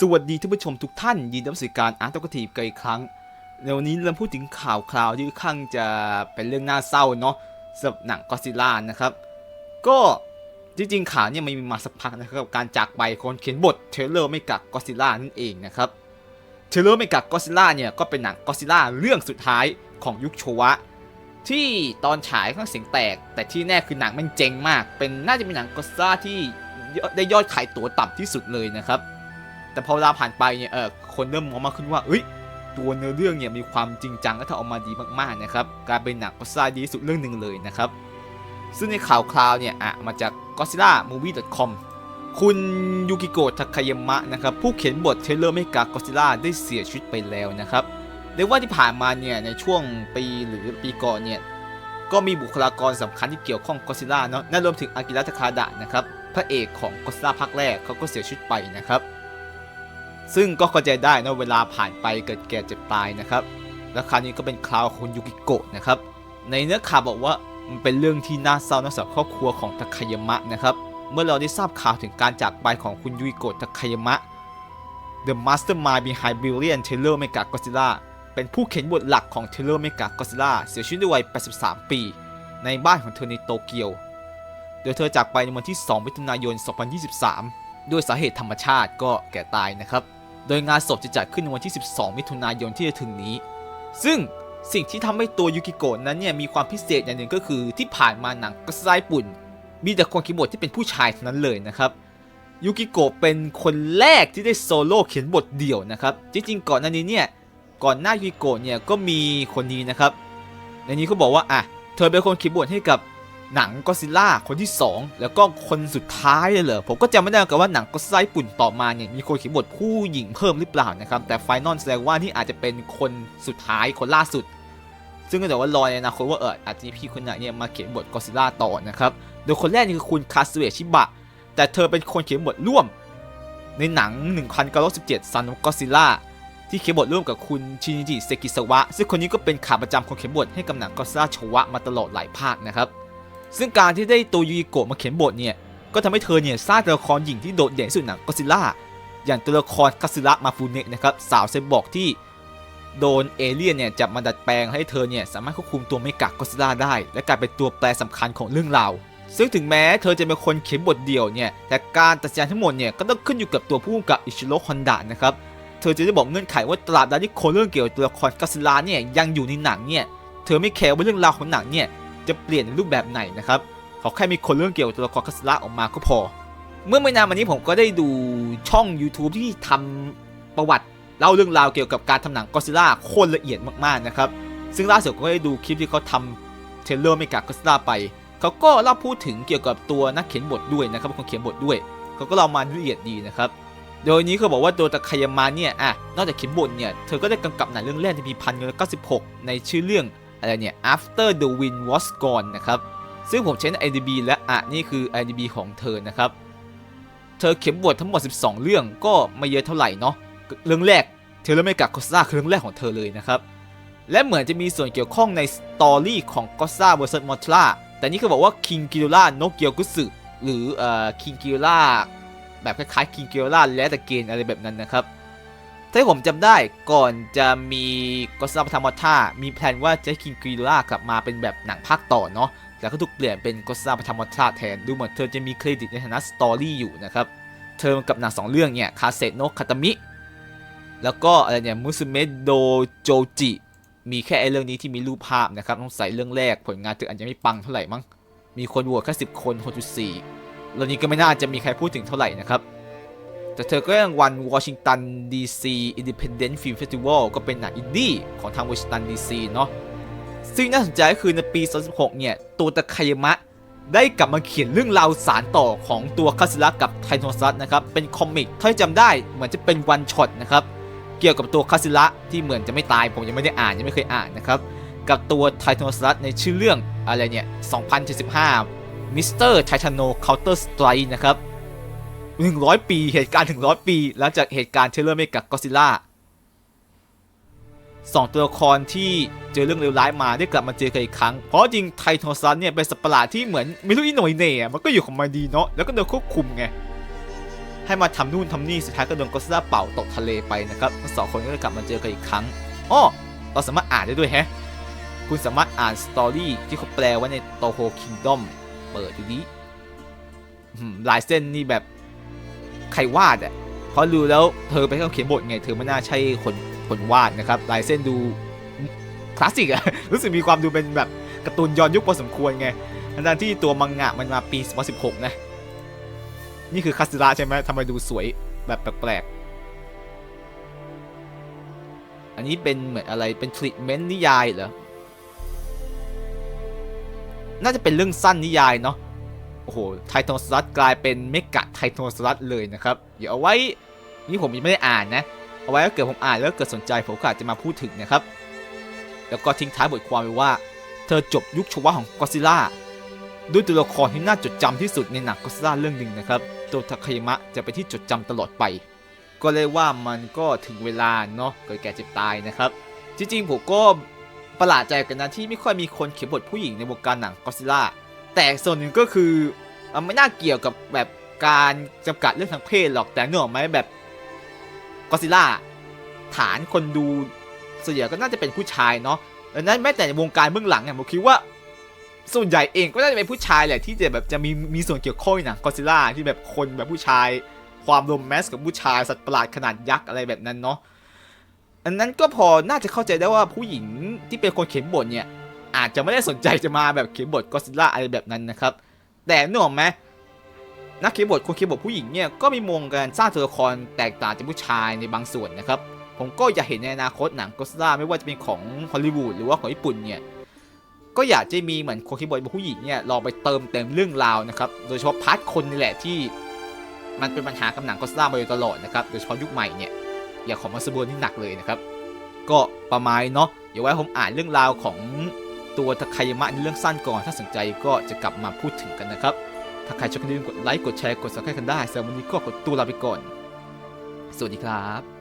สวัสดีท่านผู้ชมทุกท่าน ยินดีต้อนรับสู่การอาร์ตกทีกันอีกครั้งในวันนี้เราพูดถึงข่าวคราวที่ค่อนข้างจะเป็นเรื่องน่าเศร้าเนาะสำหรับหนังก็ซิล่านะครับ ก็จริงๆข่าวเนี่ยมันมีมาสักพักนะครับกับการจากไปคนเขียนบทเทเลอร์ไม่กักก็ซิล่านั่นเองนะครับเทเลอร์ไม่กักก็ซิล่าเนี่ยก็เป็นหนังก็ซิล่าเรื่องสุดท้ายของยุคโชวะ ที่ตอนฉายข้างเสียงแตก แต่ที่แน่คือหนังมันเจ๋งมาก เป็นน่าจะเป็นหนังก็ซิล่าที่ได้ยอดขายตั๋วต่ำที่สุดเลยนะครับ แต่พอเวลาผ่านไปเนี่ยเออคนเริ่มมองมากขึ้นว่าเอ้ยตัวเนื้อเรื่องเนี่ยมีความจริงจังและทำออกมาดีมากๆนะครับกลายเป็นหนังก็ซิล่าดีที่สุดเรื่องหนึ่งเลยนะครับ ซึ่งในข่าวคราวเนี่ยอะมาจาก godzilla movie com คุณยูกิโกะทาคายามะนะครับผู้เขียนบทเทเลอร์ไม่กาก็ซิล่าได้เสียชีวิตไปแล้วนะครับเรียกว่าที่ผ่านมาเนี่ยในช่วงปีหรือปีก่อนเนี่ยก็มีบุคลากรสำคัญที่เกี่ยวข้องก็ซิล่าเนาะนั่นรวมถึงอากิระทาคาดะนะครับพระเอกของก็ซิล่าภาคแรกเขาก็เสียชีวิตไปนะครับ ซึ่งก็เข้าใจได้นะเวลาผ่านไปเกิดแก่เจ็บตายนะครับ และคราวนี้ก็เป็นคราวของคุณยูกิโกะนะครับ ในเนื้อข่าวบอกว่ามันเป็นเรื่องที่น่าเศร้านะสำหรับครอบครัวของทาคายามะนะครับ เมื่อเราได้ทราบข่าวถึงการจากไปของคุณยูกิโกะทาคายามะ The Mastermind Behind Billion Taylor Mega Godzilla เป็นผู้เขียนบทหลักของ Taylor Mega Godzilla เสียชีวิตด้วยวัย 83 ปี ในบ้านของเธอในโตเกียว โดยเธอจากไปในวันที่ 2 มิถุนายน 2023 ด้วยสาเหตุธรรมชาติก็แก่ตายนะครับ โดยงานศพจะจัดขึ้นในวันที่ 12 มิถุนายนที่จะถึงนี้ ซึ่งสิ่งที่ทำให้ตัวยูกิโกะนั้นเนี่ยมีความพิเศษอย่างหนึ่งก็คือที่ผ่านมาหนังก็ไซปุ่น มีแต่คนเขียนบทที่เป็นผู้ชายเท่านั้นเลยนะครับยูกิโกะเป็นคนแรกที่ได้โซโล่เขียนบทเดี่ยวนะครับจริงๆก่อนหน้านี้เนี่ยก่อนหน้ายูกิโกะเนี่ยก็มีคนนี้นะครับในนี้เขาบอกว่าอะเธอเป็นคนเขียนบทให้กับ หนังก็ซิล่าคนที่ 2 แล้วก็คนสุดท้ายเลยเหรอผมก็จำไม่ได้กันว่าหนังก็ไซปุ่นต่อมาเนี่ยมีคนเขียนบทผู้หญิงเพิ่มหรือเปล่านะครับแต่ไฟนอลแสดงว่านี่อาจจะเป็นคนสุดท้ายคนล่าสุด ซึ่งก็แต่ว่ารอในอนาคตว่าเอออาจจะมีพี่คนไหนเนี่ยมาเขียนบทก็ซิล่าต่อนะครับโดยคนแรกนี่คือคุณคาสเวชิบะแต่เธอเป็นคนเขียนบทร่วม ในหนัง 1917 Son of Godzilla ที่เขียนบทร่วมกับคุณชินิจิเซกิสวะ ซึ่งคนนี้ก็เป็นขาประจำคนเขียนบทให้กับหนังก็ซิล่าชวะมาตลอดหลายภาคนะครับ ซึ่งการที่ได้ตัวยูกิโกะมาเขียนบทเนี่ยก็ทำให้เธอเนี่ยสร้างตัวละครหญิงที่โดดเด่นสุดหนังก็ซิล่าอย่างตัวละครคาสึระมาฟูเนะนะครับสาวไซบอกที่โดนเอเลี่ยนเนี่ยจับมาดัดแปลงให้เธอเนี่ยสามารถควบคุมตัวไม่กักก็ซิล่าได้ และกลายเป็นตัวแปรสำคัญของเรื่องราวซึ่งถึงแม้เธอจะเป็นคนเขียนบทเดียวเนี่ยแต่การตัดสินใจทั้งหมดเนี่ยก็ต้องขึ้นอยู่กับตัวผู้กำกับอิชิโร่ฮอนดะนะครับเธอจะได้บอกเงื่อนไขว่าตราบใดที่ครงเรื่องเกี่ยวกับตัวละครกัสซิลาเนี่ยยังอยู่ในหนังเนี่ยเธอไม่แคร์ว่าเรื่องราวของหนังเนี่ย จะเปลี่ยนในรูปแบบไหนนะครับขอแค่มีคนเรื่องเกี่ยวกับตัวละครกัสซิลาออกมาก็พอ เมื่อไม่นานมานี้ผมก็ได้ดูช่อง YouTube ที่ทำประวัติเล่าเรื่องราวเกี่ยวกับการทำหนังก็ซิล่าโคตรละเอียดมากๆนะครับ ซึ่งล่าสุดก็ได้ดูคลิปที่เขาทำเทรลเลอร์ไม่กักก็ซิล่าไปเขาก็เล่าพูดถึงเกี่ยวกับตัวนักเขียนบทด้วยนะครับคนเขียนบทด้วยเขาก็เล่ามาละเอียดดีนะครับโดยนี้เขาบอกว่าตัวตะคายามาเนี่ยอะนอกจากเขียนบทเนี่ยเธอก็ได้กำกับหนังเรื่องแรกในปี1996ในชื่อเรื่อง อะไรเนี่ย After the Wind Was Gone นะครับ ซึ่งผมใช้ใน IDB และอะนี่คือ IDB ของเธอนะครับ เธอเขียนบททั้งหมด 12 เรื่องก็ไม่เยอะเท่าไหร่เนาะ เรื่องแรกเทเลเมกาโกซ่าคือเรื่องแรกของเธอเลยนะครับ และเหมือนจะมีส่วนเกี่ยวข้องในสตอรี่ของก็ซ่าเวอร์ซัสมอทราแต่นี่เขาบอกว่าคิงกิโ r ล่าโนเกียวกุสึหรือเอ่อคิงกิโ r ล่าแบบคล้ายๆคิงกิโ r ล่าและตะเกนอะไรแบบนั้นนะครับ ถ้าผมจำได้ก่อนจะมีก็ซ่าพัทมอทรามีแพลนว่าจะให้คิงกิโ r ล่ากลับมาเป็นแบบหนังภาคต่อเนาะแต่ก็ถูกเปลี่ยนเป็นก็ซ่าพัทมอทราแทนดูเหมือนเธอจะมีเครดิตในฐานะสตอรี่อยู่นะครับ เธอกับหนังสองเรื่องเนี่ยคาเซโนะคาตามิ แล้วก็อะไรเนี่ยมุสเมโดโจจิมีแค่ไอ้เรื่องนี้ที่มีรูปภาพนะครับต้องใส่เรื่องแรกผลงานเธออาจจะไม่ปังเท่าไหร่มั้งมีคนโหวตแค่สิบคน6.4เรื่องนี้ก็ไม่น่าจะมีใครพูดถึงเท่าไหร่นะครับ แต่เธอก็ยังวันวอชิงตันดีซีอินดิเพนเดนต์ฟิล์มเฟสติวัลก็เป็นหนังอินดี้ของทางวอชิงตันดีซีเนาะซึ่งน่าสนใจก็คือในปี 2016 เนี่ย ตัวตะคายมะ ได้กลับมาเขียนเรื่องราวสารต่อของตัวคาสึระกับไทโนซัสนะครับ เป็นคอมิกถ้าจำได้เหมือนจะเป็นวันช็อตนะครับ เกี่ยวกับตัวคาสึระที่เหมือนจะไม่ตายผมยังไม่ได้อ่านยังไม่เคยอ่านนะครับ กับตัวไทโนซัสในชื่อเรื่องอะไรเนี่ย 2075มิสเตอร์ไททานโนเคาน์เตอร์สไตร์นะครับ 100 ปี เหตุการณ์ถึง100ปี หลังจากเหตุการณ์เทเลอร์เมกับก็ซิล่าสองตัวละครที่เจอเรื่องเลวร้ายมาได้กลับมาเจอกันอีกครั้ง เพราะจริงไทโทซัสเนี่ยเป็นสัตว์ประหลาดที่เหมือนไม่รู้อีโหน่อยเน่ะมันก็อยู่ของมันดีเนาะแล้วก็โดนควบคุมไงให้มาทำนู่นทำนี่สุดท้ายก็โดนก็ซิล่าเป่าตกทะเลไปนะครับทั้งสองคนก็เลยกลับมาเจอกันอีกครั้งอ้อเราสามารถอ่านได้ด้วยแฮะคุณสามารถอ่านสตอรี่ที่เขาแปลไว้ในโตโฮคิงดอมเปิดดูดิลายเส้นนี่แบบ ใครวาดอะเพราะดูแล้วเธอเป็นคนเขียนบทไง เธอไม่น่าใช่คนคนวาดนะครับลายเส้นดูคลาสสิกอะรู้สึกมีความดูเป็นแบบการ์ตูนย้อนยุคพอสมควรไงทั้งที่ตัวมังงะมันมาปี 2016 นะ นี่คือคาสึระใช่ไหมทำไมดูสวยแบบแปลกๆ อันนี้เป็นเหมือนอะไร เป็นทรีทเมนต์นิยายเหรอ น่าจะเป็นเรื่องสั้นนิยายเนาะ โอ้โหไทโทนสลัดกลายเป็นเมกะไทโทนสลัดเลยนะครับ เดี๋ยวเอาไว้นี่ผมยังไม่ได้อ่านนะ เอาไว้ถ้าเกิดผมอ่านแล้วเกิดสนใจผมก็อาจจะมาพูดถึงนะครับ แล้วก็ทิ้งท้ายบทความไว้ว่า เธอจบยุคชวะของก็ซิล่าด้วยตัวละครที่น่าจดจำที่สุดในหนังก็ซิล่าเรื่องหนึ่งนะครับ ตัวทาคายมะจะเป็นที่จดจำตลอดไป ก็เลยว่ามันก็ถึงเวลาเนาะเกิดแก่เจ็บตายนะครับ จริงๆผมก็ประหลาดใจกันนะที่ไม่ค่อยมีคนเขียนบทผู้หญิงในวงการหนังก็ซิล่า แต่ส่วนหนึ่งก็คือเอ่อไม่น่าเกี่ยวกับแบบการจำกัดเรื่องทางเพศหรอกแต่เนื่อไหมแบบก็ซิล่าฐานคนดูส่วนใหญ่ก็น่าจะเป็นผู้ชายเนาะดังนั้นแม้แต่ในวงการเบื้องหลังเนี่ยผมคิดว่า ส่วนใหญ่เองก็น่าจะเป็นผู้ชายแหละที่จะแบบจะมีมีส่วนเกี่ยวข้องนหนังก็ซิล่าที่แบบคนแบบผู้ชาย ความโรแมนต์กับผู้ชายสัตว์ประหลาดขนาดยักษ์อะไรแบบนั้นเนาะอันนั้นก็พอน่าจะเข้าใจได้ว่าผู้หญิงที่เป็นคนเขียนบทเนี่ย อาจจะไม่ได้สนใจจะมาแบบเขียนบทก็ซิล่าอะไรแบบนั้นนะครับ แต่นึกออกไหมนักเขียนบทคนเขียนบทผู้หญิงเนี่ยก็มีมองการสร้างตัวละครแตกต่างจากผู้ชายในบางส่วนนะครับ ผมก็อยากเห็นในอนาคตหนังก็ซิล่าไม่ว่าจะเป็นของฮอลลีวูดหรือว่าของญี่ปุ่นเนี่ยก็อยากจะมีเหมือนคนเขียนบทผู้หญิงเนี่ยลองไปเติมเต็มเรื่องราวนะครับโดยเฉพาะพาร์ทคนนี่แหละที่มันเป็นปัญหากับหนังก็ซิล่ามาโดยตลอดนะครับโดยเฉพาะยุคใหม่เนี่ยอย่างของมาสเบิร์นที่หนักเลยนะครับก็ประมาณเนาะเดี๋ยวไว้ผมอ่านเรื่องราวของ ตัวทาคายามะในเรื่องสั้นก่อน ถ้าสนใจก็จะกลับมาพูดถึงกันนะครับ ถ้าใครชอบก็อย่าลืมกดไลค์ กดแชร์ กดซับสไครต์กันได้สำหรับวันนี้ก็ขอตัวลาไปก่อน สวัสดีครับ